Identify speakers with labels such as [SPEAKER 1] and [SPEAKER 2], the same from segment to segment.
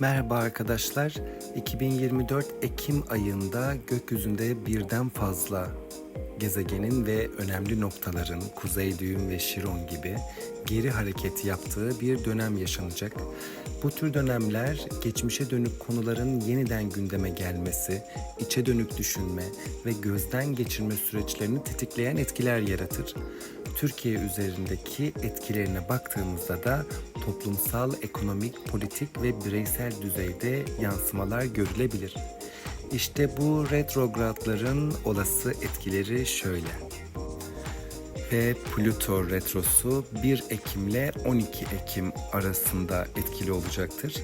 [SPEAKER 1] Merhaba arkadaşlar. 2024 Ekim ayında gökyüzünde birden fazla gezegenin ve önemli noktaların Kuzey Düğüm ve Şiron gibi geri hareket yaptığı bir dönem yaşanacak. Bu tür dönemler geçmişe dönük konuların yeniden gündeme gelmesi, içe dönük düşünme ve gözden geçirme süreçlerini tetikleyen etkiler yaratır. Türkiye üzerindeki etkilerine baktığımızda da toplumsal, ekonomik, politik ve bireysel düzeyde yansımalar görülebilir. İşte bu retrogradların olası etkileri şöyle. Ve Plüto retrosu 1 Ekim ile 12 Ekim arasında etkili olacaktır.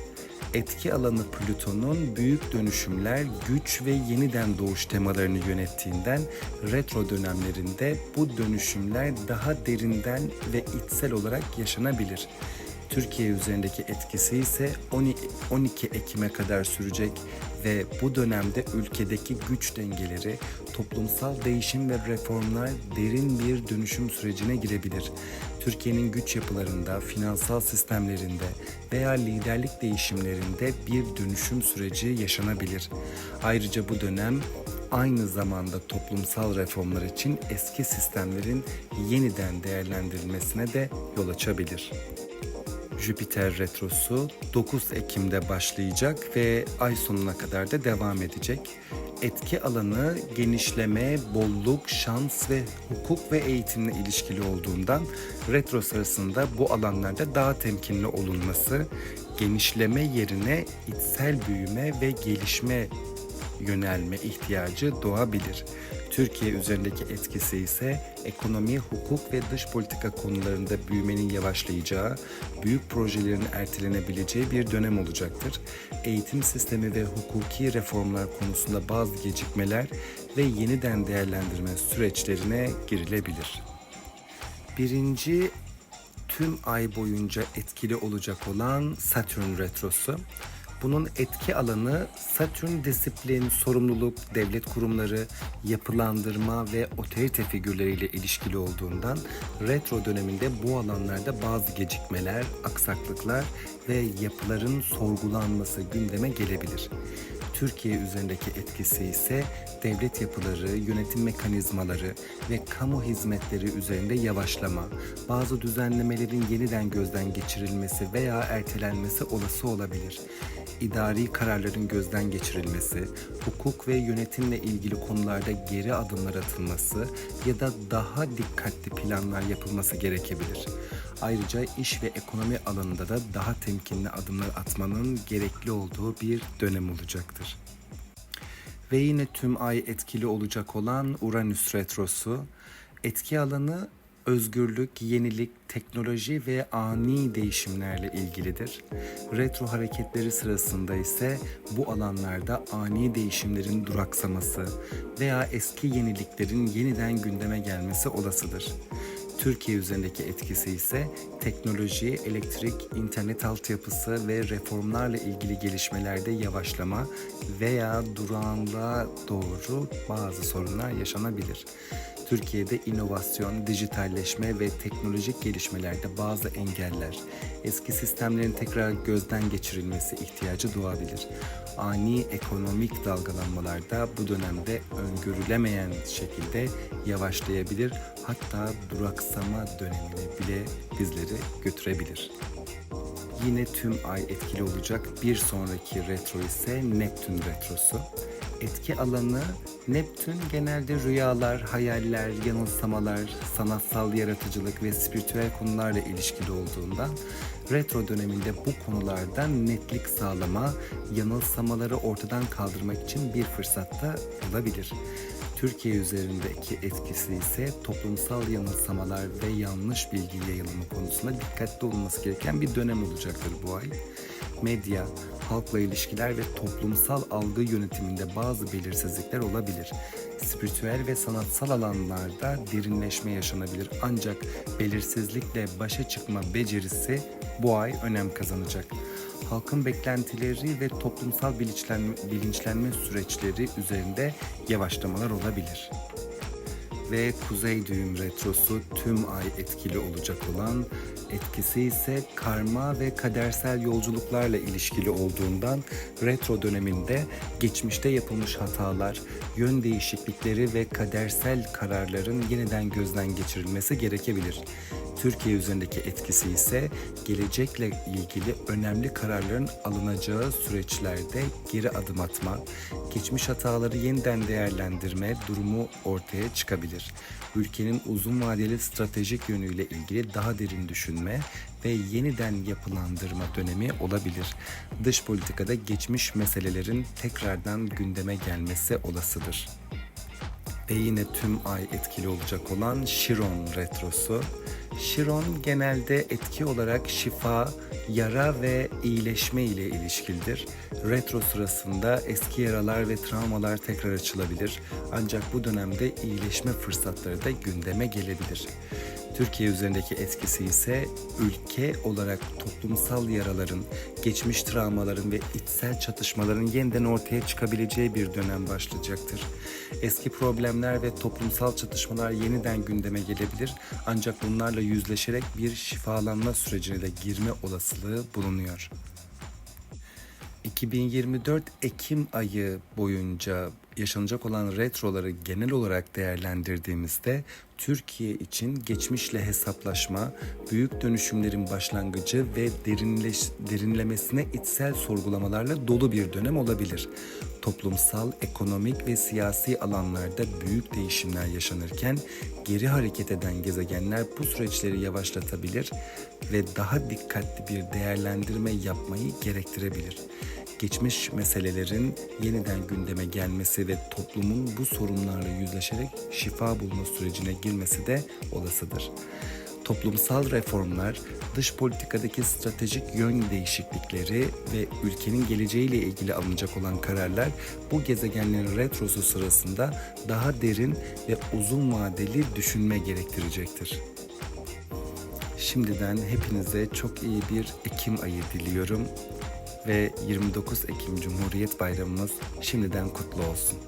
[SPEAKER 1] Etki alanı Plüton'un büyük dönüşümler, güç ve yeniden doğuş temalarını yönettiğinden retro dönemlerinde bu dönüşümler daha derinden ve içsel olarak yaşanabilir. Türkiye üzerindeki etkisi ise 12 Ekim'e kadar sürecek ve bu dönemde ülkedeki güç dengeleri, toplumsal değişim ve reformlar derin bir dönüşüm sürecine girebilir. Türkiye'nin güç yapılarında, finansal sistemlerinde veya liderlik değişimlerinde bir dönüşüm süreci yaşanabilir. Ayrıca bu dönem aynı zamanda toplumsal reformlar için eski sistemlerin yeniden değerlendirilmesine de yol açabilir. Jüpiter retrosu 9 Ekim'de başlayacak ve ay sonuna kadar da devam edecek. Etki alanı genişleme, bolluk, şans ve hukuk ve eğitimle ilişkili olduğundan retro sırasında bu alanlarda daha temkinli olunması, genişleme yerine içsel büyüme ve gelişme yönelme ihtiyacı doğabilir. Türkiye üzerindeki etkisi ise ekonomi, hukuk ve dış politika konularında büyümenin yavaşlayacağı, büyük projelerin ertelenebileceği bir dönem olacaktır. Eğitim sistemi ve hukuki reformlar konusunda bazı gecikmeler ve yeniden değerlendirme süreçlerine girilebilir. Birinci tüm ay boyunca etkili olacak olan Satürn retrosu. Bunun etki alanı Satürn disiplin, sorumluluk, devlet kurumları, yapılandırma ve otorite figürleriyle ilişkili olduğundan retro döneminde bu alanlarda bazı gecikmeler, aksaklıklar ve yapıların sorgulanması gündeme gelebilir. Türkiye üzerindeki etkisi ise devlet yapıları, yönetim mekanizmaları ve kamu hizmetleri üzerinde yavaşlama, bazı düzenlemelerin yeniden gözden geçirilmesi veya ertelenmesi olası olabilir. İdari kararların gözden geçirilmesi, hukuk ve yönetimle ilgili konularda geri adımlar atılması ya da daha dikkatli planlar yapılması gerekebilir. Ayrıca iş ve ekonomi alanında da daha temkinli adımlar atmanın gerekli olduğu bir dönem olacaktır. Ve yine tüm ay etkili olacak olan Uranüs retrosu etki alanı özgürlük, yenilik, teknoloji ve ani değişimlerle ilgilidir. Retro hareketleri sırasında ise bu alanlarda ani değişimlerin duraksaması veya eski yeniliklerin yeniden gündeme gelmesi olasıdır. Türkiye üzerindeki etkisi ise teknoloji, elektrik, internet altyapısı ve reformlarla ilgili gelişmelerde yavaşlama veya durağanlığa doğru bazı sorunlar yaşanabilir. Türkiye'de inovasyon, dijitalleşme ve teknolojik gelişmelerde bazı engeller, eski sistemlerin tekrar gözden geçirilmesi ihtiyacı doğabilir. Ani ekonomik dalgalanmalarda bu dönemde öngörülemeyen şekilde yavaşlayabilir, hatta duraksama dönemine bile bizleri götürebilir. Yine tüm ay etkili olacak bir sonraki retro ise Neptün retrosu. Etki alanı Neptün genelde rüyalar, hayaller, yanılsamalar, sanatsal yaratıcılık ve spiritüel konularla ilişkili olduğundan retro döneminde bu konulardan netlik sağlama, yanılsamaları ortadan kaldırmak için bir fırsatta olabilir. Türkiye üzerindeki etkisi ise toplumsal yanılsamalar ve yanlış bilgi yayılımı konusunda dikkatli olunması gereken bir dönem olacaktır bu ay. Medya, halkla ilişkiler ve toplumsal algı yönetiminde bazı belirsizlikler olabilir. Spiritüel ve sanatsal alanlarda derinleşme yaşanabilir ancak belirsizlikle başa çıkma becerisi bu ay önem kazanacak. Halkın beklentileri ve toplumsal bilinçlenme, bilinçlenme süreçleri üzerinde yavaşlamalar olabilir. Ve kuzey düğüm retrosu tüm ay etkili olacak olan etkisi ise karma ve kadersel yolculuklarla ilişkili olduğundan retro döneminde geçmişte yapılmış hatalar, yön değişiklikleri ve kadersel kararların yeniden gözden geçirilmesi gerekebilir. Türkiye üzerindeki etkisi ise gelecekle ilgili önemli kararların alınacağı süreçlerde geri adım atma, geçmiş hataları yeniden değerlendirme durumu ortaya çıkabilir. Ülkenin uzun vadeli stratejik yönüyle ilgili daha derin düşünme ve yeniden yapılandırma dönemi olabilir. Dış politikada geçmiş meselelerin tekrardan gündeme gelmesi olasıdır ve yine tüm ay etkili olacak olan Chiron retrosu. Chiron genelde etki olarak şifa, yara ve iyileşme ile ilişkilidir. Retro sırasında eski yaralar ve travmalar tekrar açılabilir. Ancak bu dönemde iyileşme fırsatları da gündeme gelebilir. Türkiye üzerindeki etkisi ise ülke olarak toplumsal yaraların, geçmiş travmaların ve içsel çatışmaların yeniden ortaya çıkabileceği bir dönem başlayacaktır. Eski problemler ve toplumsal çatışmalar yeniden gündeme gelebilir ancak bunlarla yüzleşerek bir şifalanma sürecine de girme olasılığı bulunuyor. 2024 Ekim ayı boyunca yaşanacak olan retroları genel olarak değerlendirdiğimizde Türkiye için geçmişle hesaplaşma, büyük dönüşümlerin başlangıcı ve derinleş, derinlemesine içsel sorgulamalarla dolu bir dönem olabilir. Toplumsal, ekonomik ve siyasi alanlarda büyük değişimler yaşanırken geri hareket eden gezegenler bu süreçleri yavaşlatabilir ve daha dikkatli bir değerlendirme yapmayı gerektirebilir geçmiş meselelerin yeniden gündeme gelmesi ve toplumun bu sorunlarla yüzleşerek şifa bulma sürecine girmesi de olasıdır. Toplumsal reformlar, dış politikadaki stratejik yön değişiklikleri ve ülkenin geleceğiyle ilgili alınacak olan kararlar bu gezegenlerin retrosu sırasında daha derin ve uzun vadeli düşünme gerektirecektir. Şimdiden hepinize çok iyi bir Ekim ayı diliyorum ve 29 Ekim Cumhuriyet Bayramımız şimdiden kutlu olsun.